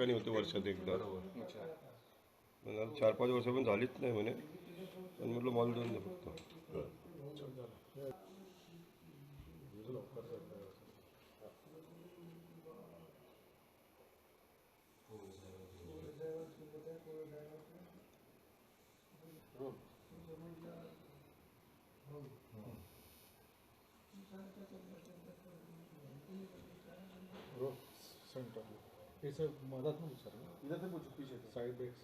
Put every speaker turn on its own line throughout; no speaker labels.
ठिकाणी होते वर्षात एकदा. चार पाच वर्ष पण झालीच नाही म्हणे. पण म्हटलं मला देऊन दे फक्त.
सेंटर सर नाही सर
इधर से पूछो पीछे
बॅक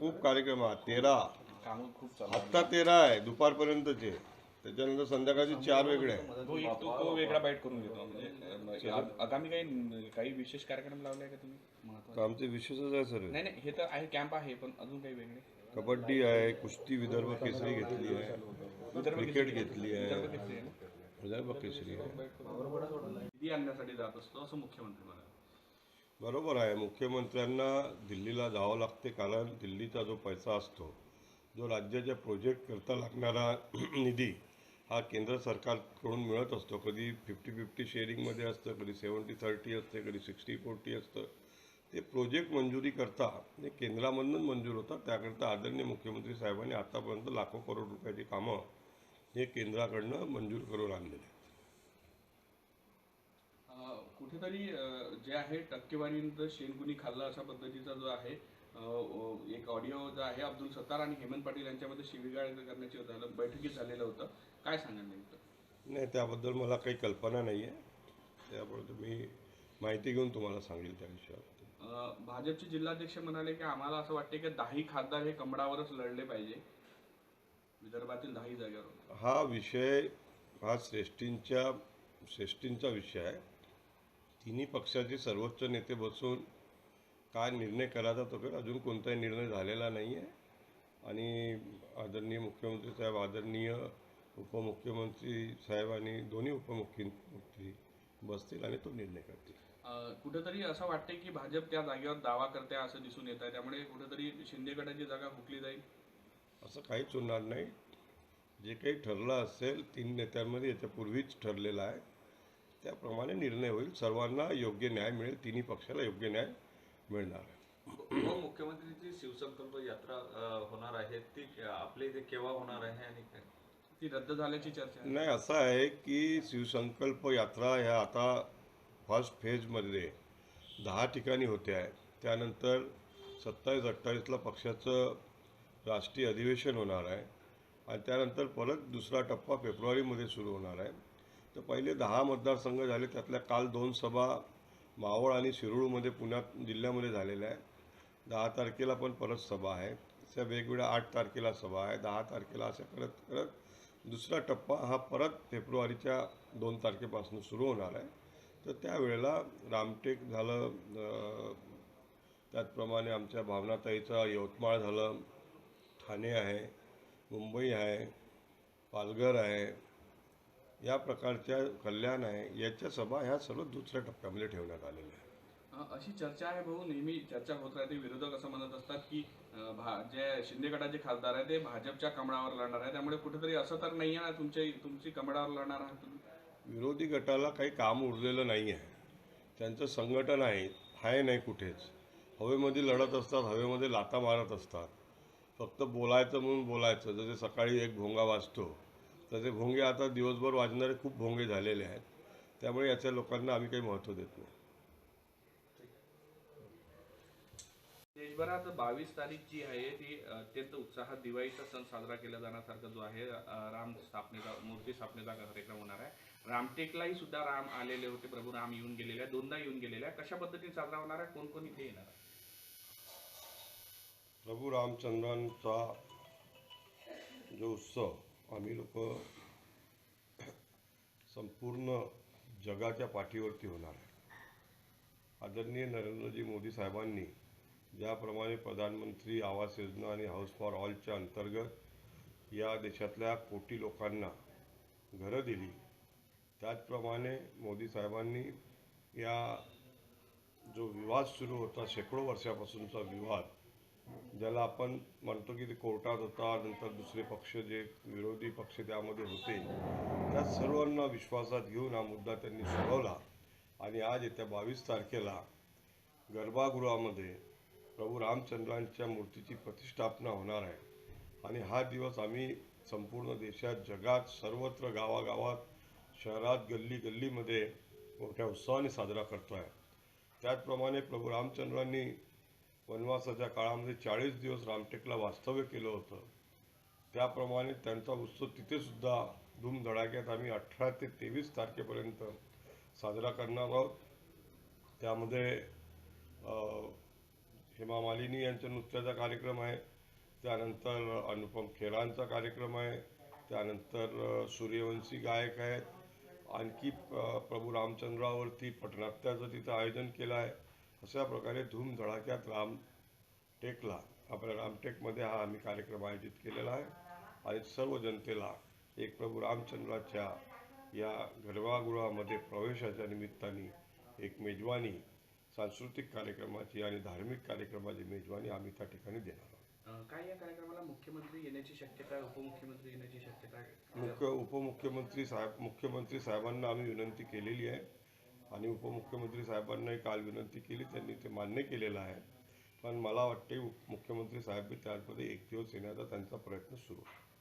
खूप कार्यक्रम आहेत तेरा.
काम खूप चालू
आत्ता तेरा आहे. दुपारपर्यंतचे. त्याच्यानंतर संध्याकाळचे चार वेगळे आहे
तो वेगळा बाईट करून घेतो. म्हणजे आगामी काही काही विशेष कार्यक्रम लावले आहे का तुम्ही?
आमचे विशेषच आहे सर.
नाही नाही. हे तर आहे कॅम्प आहे पण अजून काही वेगळे?
कबड्डी आहे कुस्ती विदर्भ केसरी घेतली आहे.
विदर्भ
क्रिकेट घेतली आहे.
केसरी आहे. निधी आणण्यासाठी जात असतो असं मुख्यमंत्री म्हणाले.
बरोबर आहे. मुख्यमंत्र्यांना दिल्लीला जावं लागते कारण दिल्लीचा जो पैसा असतो जो राज्याच्या प्रोजेक्ट करता लागणारा निधी हा केंद्र सरकारकडून मिळत असतो. कधी फिफ्टी फिफ्टी शेअरिंगमध्ये असतं कधी सेवन्टी थर्टी असते कधी सिक्स्टी फोर्टी असतं. ते प्रोजेक्ट मंजुरी करता हे केंद्रामधून मंजूर होतात. त्याकरता आदरणीय मुख्यमंत्री साहेबांनी आतापर्यंत लाखो करोड रुपयाची कामं हे केंद्राकडनं मंजूर करून आणलेले आहेत.
कुठेतरी जे आहे टक्केवारीनंतर शेणकुणी खाल्लं अशा पद्धतीचा जो आहे एक ऑडिओ जो आहे अब्दुल सत्तार आणि हेमंत पाटील यांच्यामध्ये शिवीगाळ करण्याची बैठकीत झालेलं होतं. काय सांगाल नेमकं?
नाही त्याबद्दल मला काही कल्पना नाही आहे त्यामुळे तुम्ही माहिती घेऊन तुम्हाला सांगेल त्या विषयावर
भाजपचे जिल्हाध्यक्ष म्हणाले की आम्हाला असं वाटते की दहाही खासदार हे कमळावरच लढले पाहिजे. विदर्भातील दहाही जागेवर
हा विषय हा श्रेष्ठींच्या श्रेष्ठींचा विषय आहे. तिन्ही पक्षाचे सर्वोच्च नेते बसून काय निर्णय करायचा तो कर अजून कोणताही निर्णय झालेला नाही आहे आणि आदरणीय मुख्यमंत्री साहेब आदरणीय उपमुख्यमंत्री साहेब आणि दोन्ही उपमुख्यमंत्री बसतील आणि तो निर्णय करतील.
कुठेतरी असं वाटते की भाजप त्या जागेवर दावा करते असं दिसून येत आहे त्यामुळे कुठेतरी शिंदे गटाची जागा हुकली जाईल.
असं काहीच होणार नाही. जे काही ठरलं असेल तीन नेत्यांमध्ये याच्यापूर्वीच ठरलेलं आहे. त्याप्रमाणे निर्णय होईल. सर्वांना योग्य न्याय मिळेल. तिन्ही पक्षाला योग्य न्याय मिळणार आहे.
उपमुख्यमंत्रीची शिवसंकल्प यात्रा होणार आहे. ती आपल्या इथे केव्हा होणार आहे आणि काय?
ती रद्द झाल्याची चर्चा
नाही असं आहे की शिवसंकल्प यात्रा ह्या आता फर्स्ट फेजमध्ये दहा ठिकाणी होते आहे. त्यानंतर सत्तावीस अठ्ठावीसला पक्षाचं राष्ट्रीय अधिवेशन होणार आहे. आणि त्यानंतर परत दुसरा टप्पा फेब्रुवारीमध्ये सुरू होणार आहे. तर पहिले दहा मतदारसंघ झाले त्यातल्या काल दोन सभा मावळ आणि शिरूळमध्ये पुण्यात जिल्ह्यामध्ये झालेल्या आहे दहा तारखेला पण परत सभा आहे. त्या वेगवेगळ्या आठ तारखेला सभा आहे. दहा तारखेला असं करत करत दुसरा टप्पा हा परत फेब्रुवारीच्या दोन तारखेपासून सुरू होणार आहे. तर त्यावेळेला रामटेक झालं त्याचप्रमाणे आमच्या भावनाताईचं यवतमाळ झालं ठाणे आहे मुंबई आहे पालघर आहे या प्रकारच्या कल्याण आहे याच्या सभा ह्या सर्व दुसऱ्या टप्प्यामध्ये ठेवण्यात आलेल्या आहेत.
अं, अशी चर्चा आहे भाऊ नेहमी चर्चा होत राहते विरोधक असं म्हणत असतात की भा जे शिंदे गटाचे खासदार आहे ते भाजपच्या कमळावर लढणार आहे त्यामुळे कुठेतरी असं तर नाही आहे ना तुमच्या तुमची कमळावर लढणार आहात तुम्ही?
विरोधी गटाला काही काम उरलेलं नाही आहे. त्यांचं संघटन आहे आहे नाही कुठेच. हवेमध्ये लढत असतात हवेमध्ये लाता मारत असतात. फक्त बोलायचं म्हणून बोलायचं. जसे सकाळी एक भोंगा वाजतो तसे भोंगे आता दिवसभर वाजणारे खूप भोंगे झालेले आहेत. त्यामुळे याच्या लोकांना आम्ही काही महत्त्व देत नाही.
देशभरात बावीस तारीख जी आहे ती अत्यंत उत्साहात दिवाळीचा सण साजरा केला जाण्यासारखा जो आहे राम स्थापनेचा मूर्ती स्थापनेचा कार्यक्रम होणार आहे. रामटेकलाही सुद्धा राम आलेले होते प्रभू राम येऊन गेलेले आहे दोनदा येऊन गेलेले आहे कशा पद्धतीने साजरा होणार आहे? कोण कोण इथे येणार आहे?
प्रभू रामचंद्रांचा जो उत्सव आम्ही लोक संपूर्ण जगाच्या पाठीवरती होणार आहे. आदरणीय नरेंद्रजी मोदी साहेबांनी ज्याप्रमाणे प्रधानमंत्री आवास योजना आणि हाऊस फॉर ऑलच्या अंतर्गत या देशातल्या कोटी लोकांना घरं दिली त्याचप्रमाणे मोदी साहेबांनी या जो विवाद सुरू होता शेकडो वर्षापासूनचा विवाद ज्याला आपण म्हणतो की ते कोर्टात होता नंतर दुसरे पक्ष जे विरोधी पक्ष त्यामध्ये होते त्या सर्वांना विश्वासात घेऊन हा मुद्दा त्यांनी सोडवला. आणि आज येत्या बावीस तारखेला गर्भागृहामध्ये प्रभू रामचंद्रांच्या मूर्तीची प्रतिष्ठापना होणार आहे. आणि हा दिवस आम्ही संपूर्ण देशात जगात सर्वत्र गावागावात शहरात गल्ली गल्लीमध्ये मोठ्या उत्साहाने साजरा करतो आहे त्याचप्रमाणे प्रभू रामचंद्रांनी वनवासाच्या काळामध्ये चाळीस दिवस रामटेकला वास्तव्य केलं होतं. त्याप्रमाणे त्यांचा उत्सव तिथेसुद्धा धूमधडाक्यात आम्ही अठरा ते तेवीस तारखेपर्यंत साजरा करणार आहोत. त्यामध्ये हेमा मालिनी यांच्या नृत्याचा कार्यक्रम आहे. त्यानंतर अनुपम खेरांचा कार्यक्रम आहे. त्यानंतर सूर्यवंशी गायक आहेत. आणखी प्रभू रामचंद्रावरती पटनाट्याचं तिथं आयोजन केलं आहे. अशा प्रकारे धूमधडाक्यात रामटेकला आपल्या रामटेकमध्ये हा आम्ही कार्यक्रम आयोजित केलेला आहे. आणि सर्व जनतेला एक प्रभू रामचंद्राच्या या गर्भगृहामध्ये प्रवेशाच्या निमित्ताने एक मेजवानी सांस्कृतिक कार्यक्रमाची आणि धार्मिक कार्यक्रमाची मेजवानी आम्ही त्या ठिकाणी देणार आहोत.
काय या कार्यक्रमाला मुख्यमंत्री येण्याची शक्यता आहे उपमुख्यमंत्री येण्याची शक्यता? आहे
मुख्य उपमुख्यमंत्री साहेब मुख्यमंत्री साहेबांना आम्ही विनंती केलेली आहे. आणि उपमुख्यमंत्री साहेबांनाही काल विनंती केली त्यांनी ते मान्य केलेलं आहे. पण मला वाटते मुख्यमंत्री साहेब त्यामध्ये एक दिवस येण्याचा त्यांचा प्रयत्न सुरू आहे.